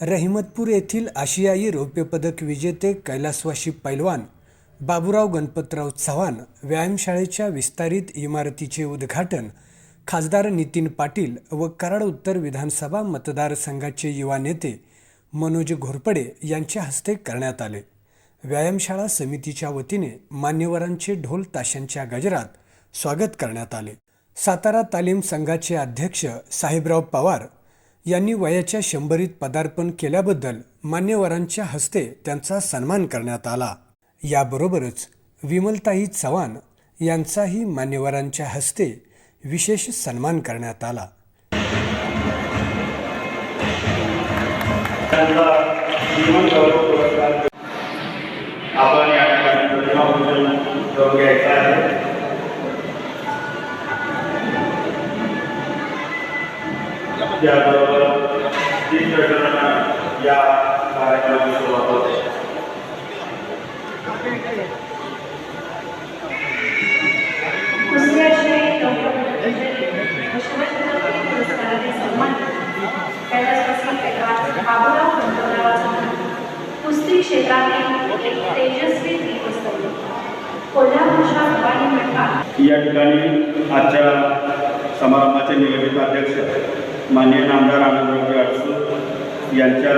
रहिमतपूर येथील आशियाई रौप्यपदक विजेते कैलासवाशी पैलवान बाबूराव गणपतराव चव्हाण व्यायामशाळेच्या विस्तारित इमारतीचे उद्घाटन खासदार नितीन पाटील व कराड उत्तर विधानसभा मतदारसंघाचे युवा नेते मनोज घोरपडे यांच्या हस्ते करण्यात आले. व्यायामशाळा समितीच्या वतीने मान्यवरांचे ढोल ताशांच्या गजरात स्वागत करण्यात आले. सातारा तालीम संघाचे अध्यक्ष साहेबराव पवार यांनी वयाच्या शंभरीत पदार्पण केल्याबद्दल मान्यवरांच्या हस्ते त्यांचा सन्मान करण्यात आला. याबरोबरच विमलताई चव्हाण यांचाही मान्यवरांच्या हस्ते विशेष सन्मान करण्यात आला. आपण त्याबरोबर गटांना या कार्यक्रमाची सुरुवात होते. कुस्ती क्षेत्रातील एक तेजस्वी दीपस्तंभ. भवानी मंडपात या ठिकाणी आजच्या समारंभाचे नियमित अध्यक्ष माननीय नामदार आनंदरावजी अडसूळ यांच्या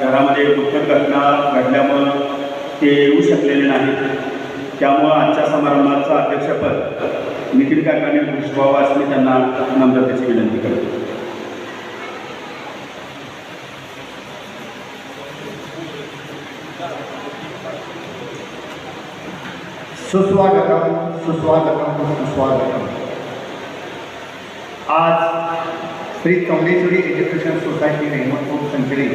घरामध्ये दुःखद घटना घडल्यामुळं ते येऊ शकलेले नाहीत. त्यामुळं आजच्या समारंभाचं अध्यक्षपद नितीन काकांनी भूषवावं असं मी त्यांना नम्रतेची विनंती करतो. सुस्वागतम सुस्वागतम सुस्वागतम. आज श्री चौंडेश्वरी एज्युकेशन सोसायटी रेहमतपूर संचली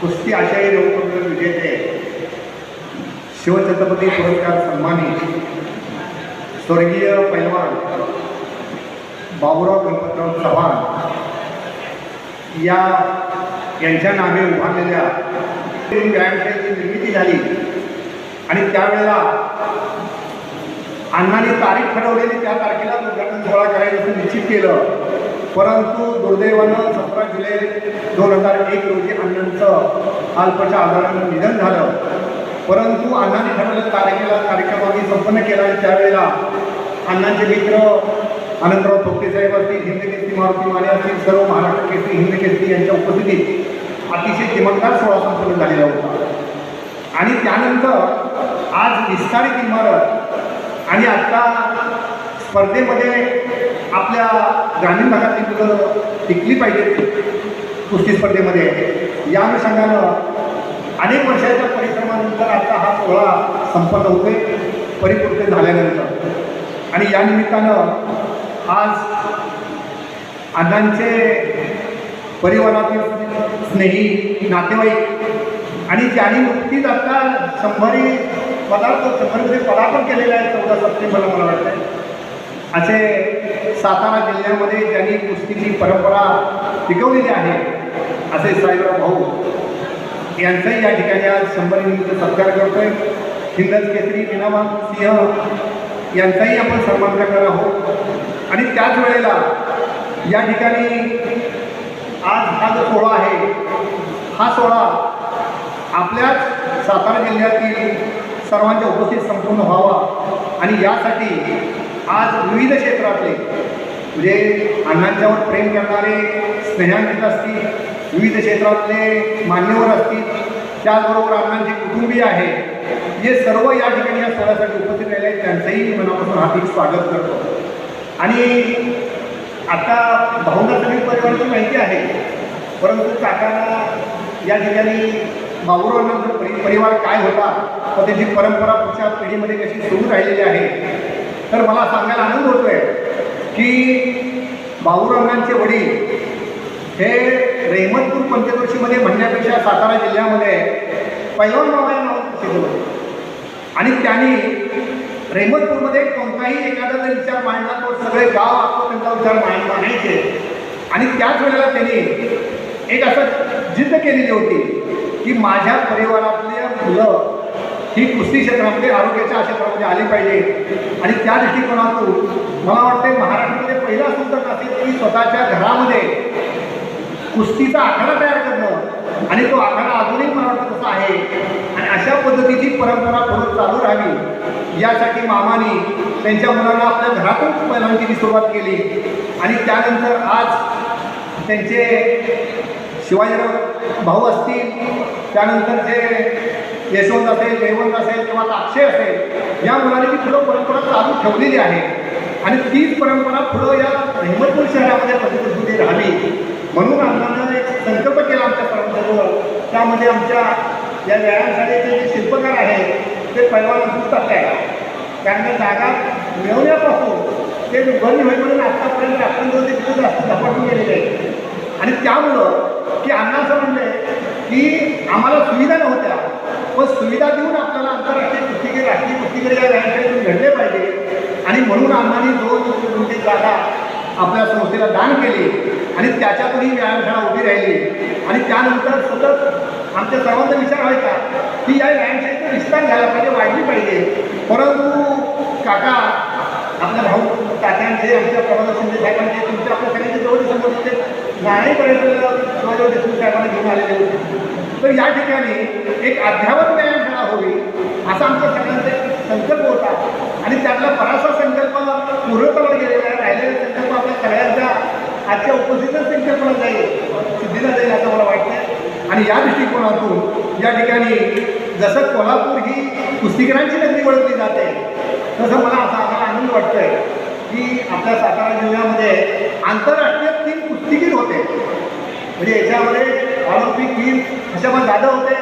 कुस्ती आशाई रौप्य विजेते शिवछत्रपती पुरस्कार सन्मानित. स्वर्गीय पैलवान बाबुराव गणपतराव चव्हाण. या यांच्या नावे उभारलेल्या व्यायामशाळेची निर्मिती झाली. आणि त्यावेळेला अण्णांनी तारीख ठरवलेली त्या तारखेला उद्घाटन सोहळा करायचं निश्चित केलं. परंतु दुर्दैवानं सतरा जुलै दोन हजार एक रोजी अण्णांचं अल्पच्या आजारानं निधन झालं. परंतु अण्णांनी ठरवलेल्या तारखेला कार्यक्रम आम्ही संपन्न केला आणि त्यावेळेला अण्णांचे मित्र आनंदराव थोपटे साहेब असतील हिंद केसरी मारुती माने असतील सर्व महाराष्ट्र केसरी हिंद केसरी यांच्या उपस्थितीत अतिशय चमत्कार सोहळा संपन्न झालेला होता. आणि त्यानंतर आज विस्तारित इमारत आणि आत्ता स्पर्धेमध्ये आपल्या ग्रामीण भागातली मुलं टिकली पाहिजेत कुस्ती स्पर्धेमध्ये. या अनुषंगानं अनेक वर्षाच्या परिश्रमानंतर आता हा सोहळा संपन्न होतोय परिपूर्ण झाल्यानंतर. आणि या निमित्तानं आज अण्णांचे परिवारातील स्नेही नातेवाईक आणि ज्यांनी नुकतीच आता शंभरी पदार्थ शंभरीमध्ये पदार्पण केलेले आहे चौदा सप्टेंबरला मला वाटतं असे सातारा जिल्ह्यामध्ये ज्यांनी कुस्तीची परंपरा टिकवलेली आहे असे साहेबराव भाऊ यांचाही या ठिकाणी आज शंभरीनिमित्त सत्कार करतोय. हिंदज केसरी विनामा सिंह यांचाही आपण सन्मान करणार आहोत. आणि त्याच वेळेला या ठिकाणी आज हा जो सोहळा आहे हा सोहळा आपल्याच सातारा जिल्ह्यातील सर्वांच्या उपस्थित संपूर्ण व्हावा. आणि यासाठी आज विविध क्षेत्रातले म्हणजे अण्णांच्यावर प्रेम करणारे स्नेहांकित असतील विविध क्षेत्रातले मान्यवर असतील त्याचबरोबर अण्णांचे कुटुंबीय आहे हे सर्व या ठिकाणी या सोहळ्यासाठी उपस्थित राहिले आहेत. त्यांचंही मी मनापासून हार्दिक स्वागत करतो. आणि आता भाऊंना सगळी परिवाराची माहिती आहे परंतु काकांना या ठिकाणी बाबूरावांचा परि परिवार काय होता व त्याची परंपरा पुढच्या पिढीमध्ये कशी सुरू राहिलेली आहे तर मला सांगायला आनंद होतोय की बाबूरावांचे वडील हे रेहमतपूर पंचक्रोशीमध्ये म्हणण्यापेक्षा सातारा जिल्ह्यामध्ये पैलवान बाबा या नावात प्रसिद्ध होते. आणि त्यांनी रेहमतपूरमध्ये कोणताही एखादा जर विचार मांडला तो सगळे गाव आपलं त्यांचा विचार मांड मांडायचे आणि त्याच वेळेला त्यांनी एक असं जिद्द केलेली होती की माझ्या परिवारातल्या मुलं ही कुस्ती क्षेत्रामध्ये आरोग्याच्या क्षेत्रामध्ये आली पाहिजे. आणि त्या दृष्टिकोनातून मला वाटते महाराष्ट्रामध्ये पहिला सुद्धा असेल की स्वतःच्या घरामध्ये कुस्तीचा आखाडा तयार करणं आणि तो आखाडा अजूनही मला वाटतं तसा आहे. आणि अशा पद्धतीची परंपरा पुढे चालू राहावी यासाठी मामाने त्यांच्या मुलांना आपल्या घरातून पहिल्यांची सुरुवात केली. आणि त्यानंतर आज त्यांचे शिवाजीराव भाऊ असतील त्यानंतर जे यशवंत असेल जयवंत असेल किंवा आता अक्षय असेल या मुलांनी ती पुढं परंपरा चालू ठेवलेली आहे. आणि तीच परंपरा पुढं या अहमदपूर शहरामध्ये प्रतिकृती राहिली म्हणून आम्हाला एक संकल्प केला आमच्या परंपरेवर. त्यामध्ये आमच्या या व्यायामशाळेचे जे शिल्पकार आहेत ते पैलवान पुस्तक आहे त्यांना जागा मिळवण्यापासून ते उभारणी होईपर्यंत आत्तापर्यंत आपण जो ते जास्त झपाटून गेलेले आहे आणि त्यामुळं की अण्णा असं म्हणले की आम्हाला सुविधा नव्हत्या. सुविधा देऊन आपल्याला आंतरराष्ट्रीय कुस्तीगीर राष्ट्रीय कुस्तीगीर या व्यायामशाळेतून घडले पाहिजे. आणि म्हणून अण्णांनी दोन कोटी जागा आपल्या संस्थेला दान केली आणि त्याच्यातून ही व्यायामशाळा उभी राहिली. आणि त्यानंतर सतत आमच्या सर्वांचा विचार व्हायचा की या व्यायामशाळेचा विस्तार झाला पाहिजे वाढली पाहिजे. परंतु काका आपल्या भाऊ तात्यांचे आमच्या प्रभात शिंदे साहेबांचे तुमच्या आपल्या सगळ्यांचे जवळ समोर होते नाणेपर्यंत शिवाजी देशमुख साहेबांना घेऊन आलेले होते. तर या ठिकाणी एक अध्यावत व्यायामशाळा होवी असा आमचा सगळ्यांचा एक संकल्प होता. आणि त्यातला बराचसा संकल्प पूर्णत्वावर गेलेला आहे. राहिलेला संकल्प आपल्या सगळ्यांचा आजच्या उपस्थितच संकल्पना जाईल सिद्धीला जाईल असं मला वाटतं आणि या दृष्टिकोनातून या ठिकाणी जसं कोल्हापूर ही कुस्तीकरांची नगरी ओळखली जाते तसं मला असा आम्हाला आनंद वाटतोय की आपल्या सातारा जिल्ह्यामध्ये आंतरराष्ट्रीय तीन कुस्तीगीर होते. म्हणजे याच्यामध्ये ऑलिम्पिक वीर हर्षमान जाधव होते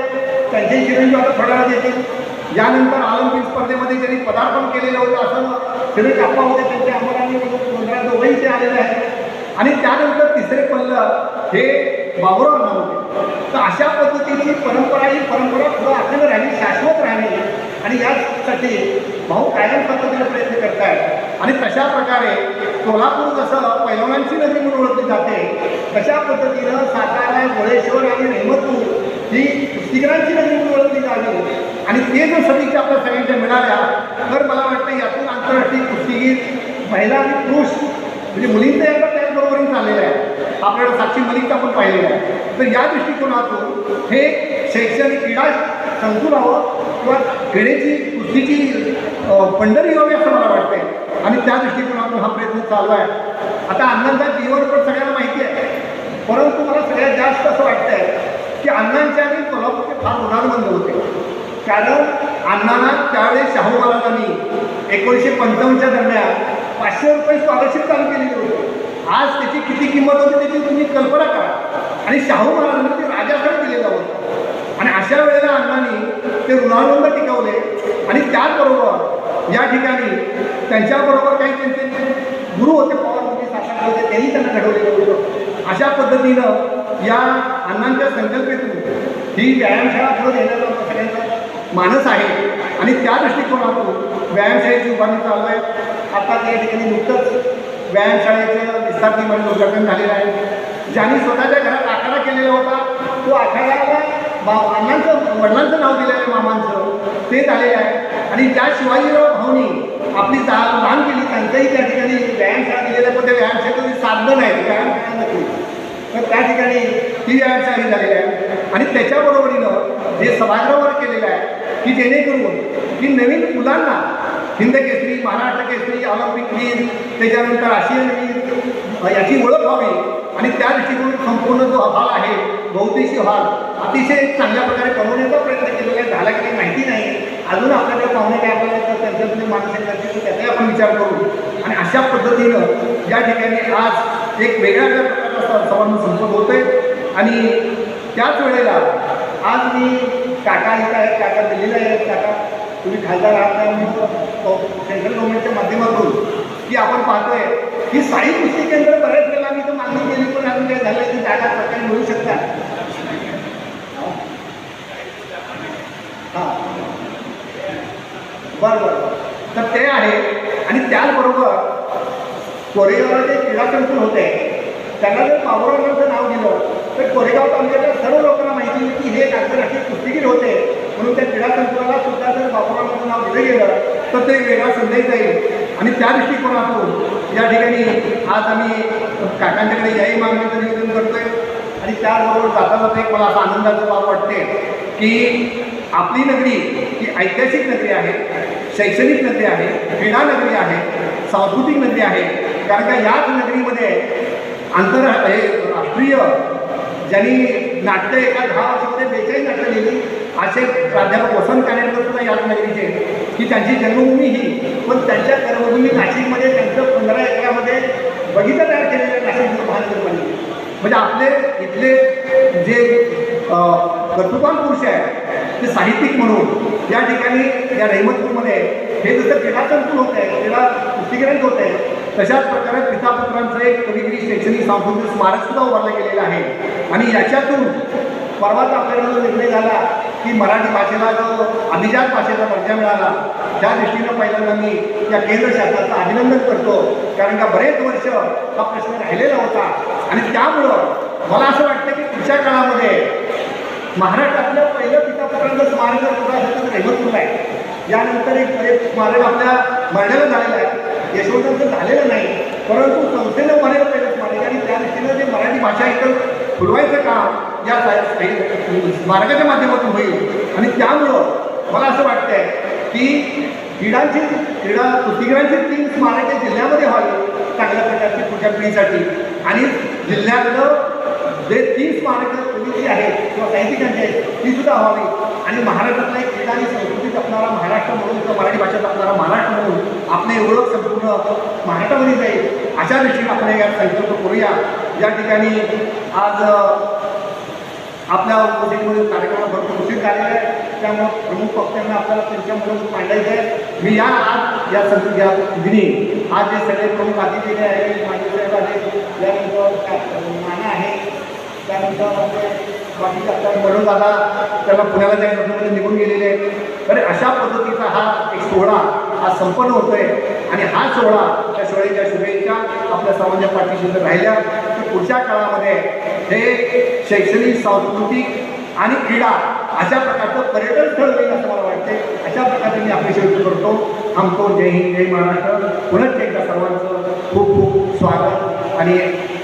त्यांचे चिरंजीव आता थोड्या वेळात येतील. यानंतर ऑलिम्पिक स्पर्धेमध्ये त्यांनी पदार्पण केलेलं होतं असं सुरेश आप्पा होते त्यांच्या अंमलाने दोघंही ते आलेले आहेत. आणि त्यानंतर तिसरे पल्ल हे बाबुराव नाव होते. तर अशा पद्धतीची परंपरा ही परंपरा पुढं अखंड राहिली शाश्वत राहिली. आणि यासाठी भाऊ कायम पद्धतीने प्रयत्न करत आहेत आणि तशा प्रकारे कोल्हापूर जसं पैलवानांची नदी म्हणून ओळखली जाते तशा पद्धतीनं सातारा गोळेश्वर आणि रेहमतपूर ही कुस्तीगरांची नदी म्हणून ओळखली जावी आणि ते जर सदिच्छा आपल्या सगळ्यांच्या मिळाल्या तर मला वाटतं यातून आंतरराष्ट्रीय कुस्तीगीर महिला आणि पुरुष म्हणजे मुलींचं एकदा त्याचबरोबरीने चाललेलं आहे. आपल्याला साक्षी मलिकचा पण पाहिलेला आहे. तर या दृष्टिकोनातून हे शैक्षणिक क्रीडा संकुलावं किंवा क्रीडेची कुस्तीची पंढरी व्हावी असं मला वाटतंय. आणि त्या दृष्टिकोनातून हा प्रयत्न चालू आहे. आता अण्णांचा जीवन पण सगळ्यांना माहिती आहे. परंतु मला सगळ्यात जास्त असं वाटतंय की अण्णांच्या आणि कोल्हापूरचे फार उदारबंद होते. कारण अण्णांना त्यावेळेस शाहू महाराजांनी एकोणीसशे पंचावन्नच्या दरम्यान पाचशे रुपये स्कॉलरशिप चालू केलेली होती. आज त्याची किती किंमत होती त्याची तुम्ही कल्पना करा. आणि शाहू महाराजांनी ते राजाकडे दिलेलं होतं. आणि अशा वेळेला अण्णांनी ते ऋणानुबंध टिकवले. आणि त्याचबरोबर या ठिकाणी त्यांच्याबरोबर काही त्यांचे गुरु होते पवार मोदी सासर होते त्यांनी त्यांना घडवलेलं होतं. अशा पद्धतीनं या अण्णांच्या संकल्पेतून ही व्यायामशाळा खरं देण्याचा आमचा सगळ्यांचा मानस आहे. आणि त्या दृष्टिकोनातून व्यायामशाळेची उभारणी चालू आहे. आता त्या ठिकाणी नुकतंच व्यायामशाळेचं विस्तार नियमाने उद्घाटन झालेलं आहे. ज्यांनी स्वतःच्या घरात आखाडा केलेला होता तो आखाड्याला बा अण्णांचं वडिलांचं नाव दिलेलं आहे मामांचं. ते झालेलं आहे. आणि ज्या शिवाजीराव भाऊनी आपली जा दान केली त्यांचंही त्या ठिकाणी व्यायामशाळा दिलेल्या पण त्या व्यायामशाळेचं साधनं नाही व्यायामशाळा नक्की तर त्या ठिकाणी ही व्यायामशाळा झालेली आहे. आणि त्याच्याबरोबरीनं जे सभागृहावर केलेलं आहे की जेणेकरून की नवीन मुलांना हिंद केसरी महाराष्ट्र केसरी ऑलिम्पिक वीर त्याच्यानंतर आशियन वीर याची ओळख व्हावी. आणि त्या दृष्टिकोन संपूर्ण जो अभाव आहे बहुतेशी हॉल अतिशय चांगल्या प्रकारे बनवण्याचा प्रयत्न केलेला आहे. झाला की काही माहिती नाही. अजून आपल्याकडे पाहुणे काय आपल्याला तर त्यांच्यामध्ये मानसिक करतील त्याचाही आपण विचार करू. आणि अशा पद्धतीनं या ठिकाणी आज एक वेगळ्या वेगळ्या प्रकारचा सर्वांना संपत होतोय. आणि त्याच वेळेला आज मी काका इथं आहेत काका दिल्लीला आहेत. काका तुम्ही खासदार आहात त्यामुळे सेंट्रल गव्हर्नमेंटच्या माध्यमातून की आपण पाहतोय की साई कृषी केंद्र बऱ्याच वेळेला आम्ही इथं मागणी केली पण अजून काय झालं की जागा सरकारी हां बरं बरं तर ते आहे. आणि त्याचबरोबर कोरेगावला जे क्रीडा संकुल होते. त्यांना जर पावरांचं नाव दिलं तर कोरेगाव तालुक्याच्या सर्व लोकांना माहिती आहे की हे एक आंतरराष्ट्रीय कुस्तीगीर होते. म्हणून त्या क्रीडा संकुलाला सुद्धा जर बाबुरावांचं नाव दिलं गेलं तर ते वेगळा संदेश जाईल. आणि त्या दृष्टिकोनातून या ठिकाणी आज आम्ही काकांच्याकडे याही मागणीचं निवेदन करतोय. आणि त्याबरोबर त्याचबरोबर जाता जाता एक मला असा आनंदाचं बाब वाटते की आपली नगरी ही ऐतिहासिक नगरी आहे शैक्षणिक नगरी आहे क्रीडा नगरी आहे सांस्कृतिक नगरी आहे. कारण का याच नगरीमध्ये आंतर हे राष्ट्रीय ज्यांनी नाट्य एका दहा वर्षामध्ये बेचाळीस नाटकं लिहिली असे प्राध्यापक वसंत कानेटकर सुद्धा याच नगरीचे की त्यांची जन्मभूमी ही. पण त्यांच्या कर्मभूमी नाशिकमध्ये त्यांचं पंधरा एकरामध्ये बगीचा तयार केलेला नाशिक महानगरपालिका म्हणजे आपले इथले जे अं, पुरुष आहे ते साहित्यिक म्हणून या ठिकाणी या रहिमतपूरमध्ये हे जसं क्रीडा होत आहे क्रीडा पुष्टीकरण होत आहे तशाच प्रकारे पितापुत्रांचं एक कविगिरी शैक्षणिक सांस्कृतिक स्मारक सुद्धा उभारलं गेलेलं आहे. आणि याच्यातून परवाच आपल्याला जो निर्णय झाला की मराठी भाषेला जो अभिजात भाषेचा दर्जा मिळाला त्या दृष्टीनं पहिल्यांदा मी या केंद्र शासनाचं अभिनंदन करतो. कारण का बरेच वर्ष हा प्रश्न राहिलेला होता. आणि त्यामुळं मला असं वाटतं की पुढच्या काळामध्ये महाराष्ट्रातलं पहिलं पितापुत्रांचं स्मारक जर कुठं आहे. यानंतर एक म्हणजे स्मारक आपल्या मर्यादा झालेलं आहे. यशवंतांचं झालेलं नाही. परंतु संस्थेनं उभारलेलं पहिलं स्मारक आणि त्या दृष्टीनं जे मराठी भाषा इकडं फुलवायचं काम या मार्गाच्या स्मारकाच्या माध्यमातून होईल. आणि त्यामुळं मला असं वाटतंय की क्रीडांची क्रीडा कुस्तीगिरांची तीन स्मारके जिल्ह्यामध्ये व्हावी चांगल्या प्रकारची पुढच्या पिढीसाठी. आणि जिल्ह्यातलं जे तीन स्मारकं पूर्वीची आहेत किंवा साहित्यिकांची आहेत ती सुद्धा व्हावी. आणि महाराष्ट्रातला एक क्रीडा आणि संस्कृती जपणारा महाराष्ट्र म्हणून किंवा मराठी भाषा जपणारा महाराष्ट्र म्हणून आपले ओळख संपूर्ण महाराष्ट्रामध्ये जाईल. अशा दृष्टीने आपण या संकल्प करूया. या ठिकाणी आज आपल्या उपस्थितीमध्ये कार्यक्रम भरपूर उशीर कार्य आहे. त्यामुळं प्रमुख पक्षांना आपल्याला त्यांच्यामुळे मांडायचं आहे मी या आज या संधी या दिनी आज जे सगळे प्रमुख अतिथी आहे माजी साहेब आहे त्यानंतर माना आहे त्यानंतर बाकीचे आपल्या म्हणून दादा त्याला पुण्याला जायचं निघून गेलेले आहेत. तर अशा पद्धतीचा हा एक सोहळा हा संपन्न होतोय. आणि हा सोहळा त्या सोहळ्याच्या शुभेच्छा आपल्या सर्वांच्या पाठीशी जर राहिल्या. तर पुढच्या काळामध्ये हे शैक्षणिक सांस्कृतिक आणि क्रीडा अशा प्रकारचं पर्यटन स्थळ होईल असं मला वाटते अशा प्रकारे मी आपली शेवटी करतो. थांबतो. जय हिंद जय महाराष्ट्र. पुनश्च एकदा सर्वांचं खूप खूप स्वागत आणि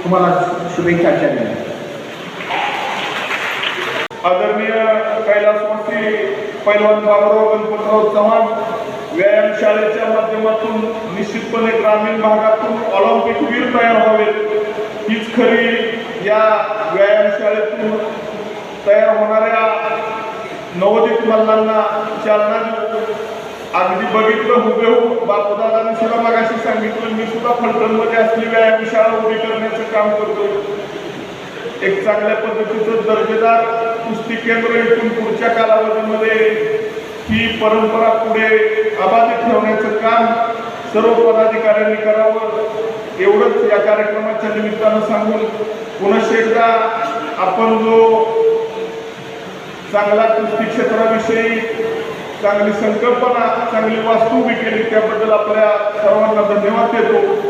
तुम्हाला शुभेच्छा आजच्या दिवशी आदरणीय कैलासवासी पैलवान बाबुराव गणपतराव चव्हाण व्यायामशाळेच्या माध्यमातून निश्चितपणे ग्रामीण भागातून ऑलिम्पिक वीर तयार व्हावेत. हीच खरी या व्यायामशाळेतून तयार होणाऱ्या नवोदित मल्लांना चालना अगदी बघितलं हुबेहूब बापूदादांनी सुद्धा मागाशी सांगितलं मी सुद्धा फलटणमध्ये असली व्यायामशाळा उभी करण्याचं काम करतो एक चांगल्या पद्धतीचं दर्जेदार कुस्ती केंद्र इथून पुढच्या कालावधीमध्ये ही परंपरा पुढे अबाधित ठेवण्याचं काम सर्व पदाधिकाऱ्यांनी करावं. एवढंच या कार्यक्रमाच्या निमित्तानं सांगून पुन्हा एकदा आपण जो चांगला कुस्ती क्षेत्राविषयी चांगली संकल्पना चांगली वास्तू उभी केली त्याबद्दल आपल्या सर्वांना धन्यवाद देतो.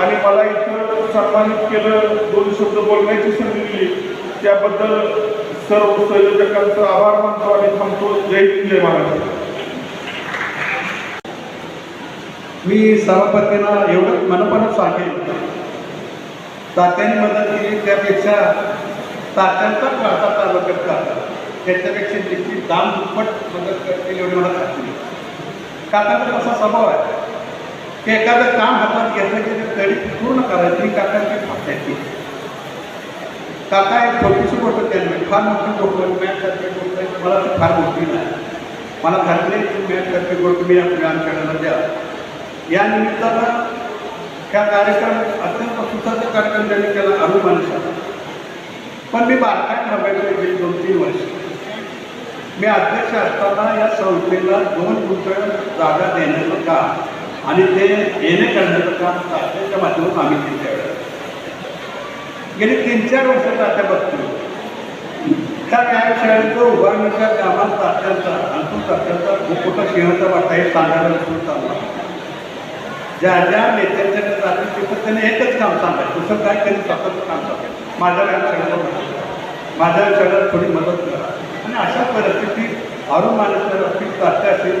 आणि मला इथं सन्मानित केलं दोन शब्द बोलण्याची संधी दिली. त्याबद्दल सर्व संयोजकांचा आभार मानतो आणि थांबतो. जय हिंद जय महाराष्ट्र. मी सभापतींना एवढं मनपणच सांगेन. तात्याने मदत केली त्यापेक्षा तात्यांचा प्राचा तालुक्यात करतात. त्याच्यापेक्षा तिची दाम दुप्पट मदत करतील एवढी मला खात्री काकांचा कसा स्वभाव आहे. की एखादं काम हातात घेतलं की ते तरी पूर्ण करायची ही काकांची खात्याची काका एक छोटीशी गोष्ट त्यांनी फार मोठी गोष्ट मॅच सारखी गोष्ट मला ती फार मोठी नाही. मला खात्री की मॅच सारखी गोष्ट मी आपल्या आमच्याकडे द्या या निमित्तानं ह्या कार्यक्रम अत्यंत सुसज्ज कार्यक्रम त्यांनी केला अरुमानुषा पण मी बारकाय थांबायचो गेली दोन तीन वर्ष. मी अध्यक्ष असताना या संस्थेला दोन गुंतळ जागा देण्याचं काम आणि ते येणे करण्याचं काम तात्याच्या माध्यमातून आम्ही केलं गेली तीन चार वर्ष तात्या बघतो. त्या न्यायशाळेचं उभारण्याच्या कामात तात्यांचा अंतून तात्यांचा खूप मोठा सिंहाचा वाटा हे सांगायला सुरू चालला ज्या ज्या नेत्यांच्या जातील तिथं त्यांनी एकच काम सांगायचं. दुसरं काय त्यांनी स्वतःचं काम सांगायचं. माझ्या व्यायामशाळेला माझ्या व्यायामशाळेला थोडी मदत करा. आणि अशा परिस्थितीत अरुण मानेश्वर असतील तात्या असेल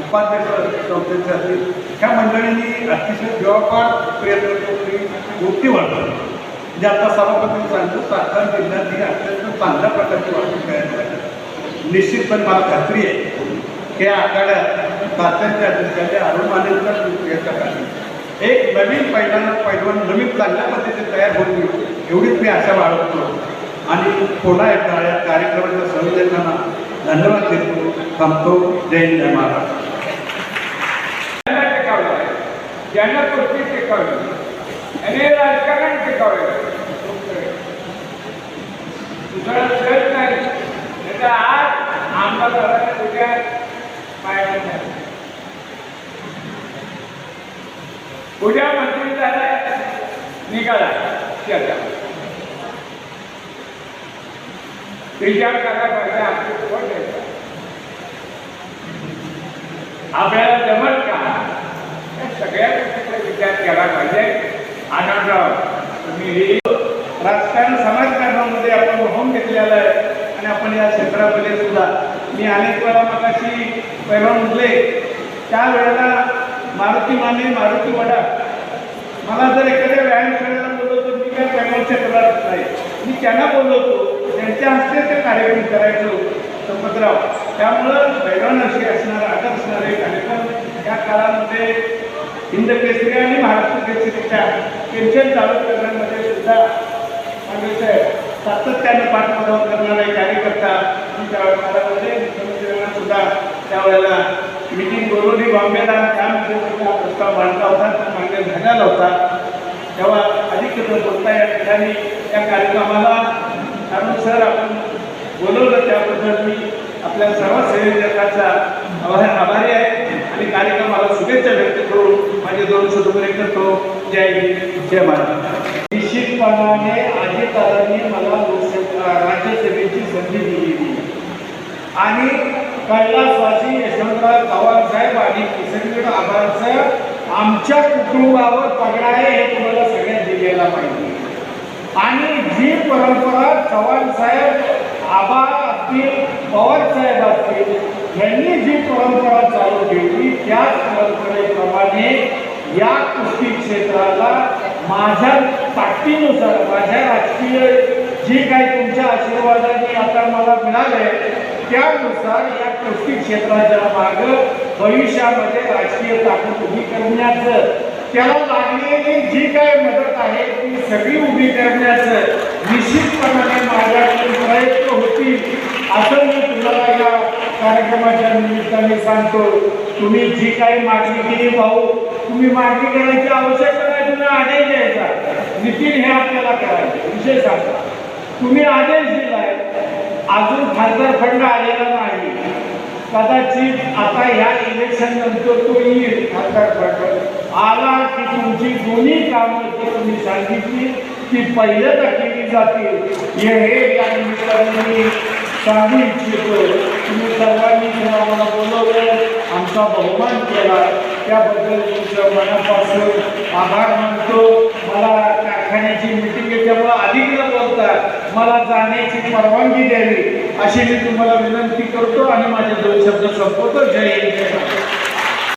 उपाध्यक्ष संस्थेचे असतील ह्या मंडळींनी अतिशय जबाबदार प्रयत्न करून गोष्टी वाढवली म्हणजे आता सभापती सांगतो सातारा जिल्ह्यात ही अत्यंत चांगल्या प्रकारची वाहतूक तयार झाली निश्चितपणे मला खात्री आहे की आखाड्यात तात्यांच्या दृष्टीने अरुण एक नवीन पैलवान पैलवान नवीन चांगल्या पद्धतीने तयार होईल एवढीच मी आशा बाळगतो. आणि पुन्हा एकदा या कार्यक्रमाच्या संयोजकांना धन्यवाद देतो. थांबतो. जय हिंद जय महाराष्ट्र. ज्यांना कृती टिकावली आणि राजकारण टिकावलं दुसरा कळत नाही. त्याचा आज आंबा उद्या पाहायला नाही उद्या मंदिर झाला निघाला. त्याचा विचार करायला पाहिजे आपले कोण आपल्याला जमत का? सगळ्या गोष्टीचा विचार केला पाहिजे. आनंदराव तुम्ही राजकारण समाजकारणामध्ये आपण होऊन घेतलेलं आहे. आणि आपण या क्षेत्रामध्ये सुद्धा. मी अनेक वेळा मगाशी पहिला म्हटले त्यावेळेला मारुती माने मारुती वडा. मला जर एखाद्या व्यायामशाळेला बोलवतो मी काय पैलवान क्षेत्रात नाही. मी त्यांना बोलवतो त्यांच्या हस्ते ते कार्यक्रम करायचो संपतराव. त्यामुळं पैलवान अशी असणारा आदर असणारे कार्यक्रम या काळामध्ये हिंद केसरी आणि महाराष्ट्र केसरीच्या पेन्शन चालू करण्यामध्ये सुद्धा म्हणजे सातत्यानं पाठपुरावा करणारे कार्यकर्ता त्या काळामध्ये मुख्यमंत्र्यांना सुद्धा त्यावेळेला मिटिंग बोलवली बॉम्बेला काम सुद्धा प्रस्ताव मांडला होता तो मान्य झालेला होता तेव्हा अधिक बोलता या ठिकाणी त्या कार्यक्रमाला कारण सर आपण बोलवलं त्याबद्दल मी आपल्या सर्व संयोजकाचा आभार- आभारी आहे. आणि कार्यक्रमाला शुभेच्छा व्यक्त करून माझे दोन सदुपयोग करतो जय हिंद जय महाराज निश्चितपणाने अजितदादांनी मला लोकसभा राज्यसभेची संधी दिलेली. आणि कैलासवासी यशवंतराव चव्हाण साहेब आणि किसनगड आभार साहेब आमच्या कुटुंबावर पगडा आहे हे तुम्हाला सगळ्यात दिलेला पाहिजे आणि जी परंपरा चव्हाण साहेब आबा असतील पवार साहेब असतील यांनी जी परंपरा चालू केली त्याच परंपरेप्रमाणे या कुस्ती क्षेत्राला माझ्या ताकदीनुसार माझ्या राजकीय जी काही तुमच्या आशीर्वादाने आता मला मिळाले त्यानुसार या कृषी क्षेत्राच्या माग भविष्यामध्ये राजकीय ताकद उभी करण्याचं त्याला लागलेली जी काय मदत आहे ती सगळी उभी करण्याचं निश्चितपणाने माझ्याकडून प्रयत्न होतील असं मी तुम्हाला या कार्यक्रमाच्या निमित्ताने सांगतो. तुम्ही जी काही मागणी केली भाऊ तुम्ही मागणी करायची आवश्यकता नाही तुम्ही आदेश द्यायचा. नितीन हे आपल्याला करायचे विषय सांगा. तुम्ही आदेश दिलाय अजून खासदार फंड आलेला नाही. कदाचित आता ह्या इलेक्शन नंतर तो येईल खासदार फंड आला की तुमची दोन्ही कामं जी तुम्ही सांगितली ती पहिल्यांदा केली जातील. हे या निमित्ताने मी सांगू इच्छितो तुम्ही सर्वांनी आम्हाला मला बोलवलं आमचा बहुमान केला. त्याबद्दल तुमच्या मनापासून आभार मानतो. मला कारखान्याची मिटिंग आहे अधिकृत बोलतात. मला जाण्याची परवानगी द्यावी. अशी मी तुम्हाला विनंती करतो आणि माझे दोन शब्द संपवतो. जय हिंद. जय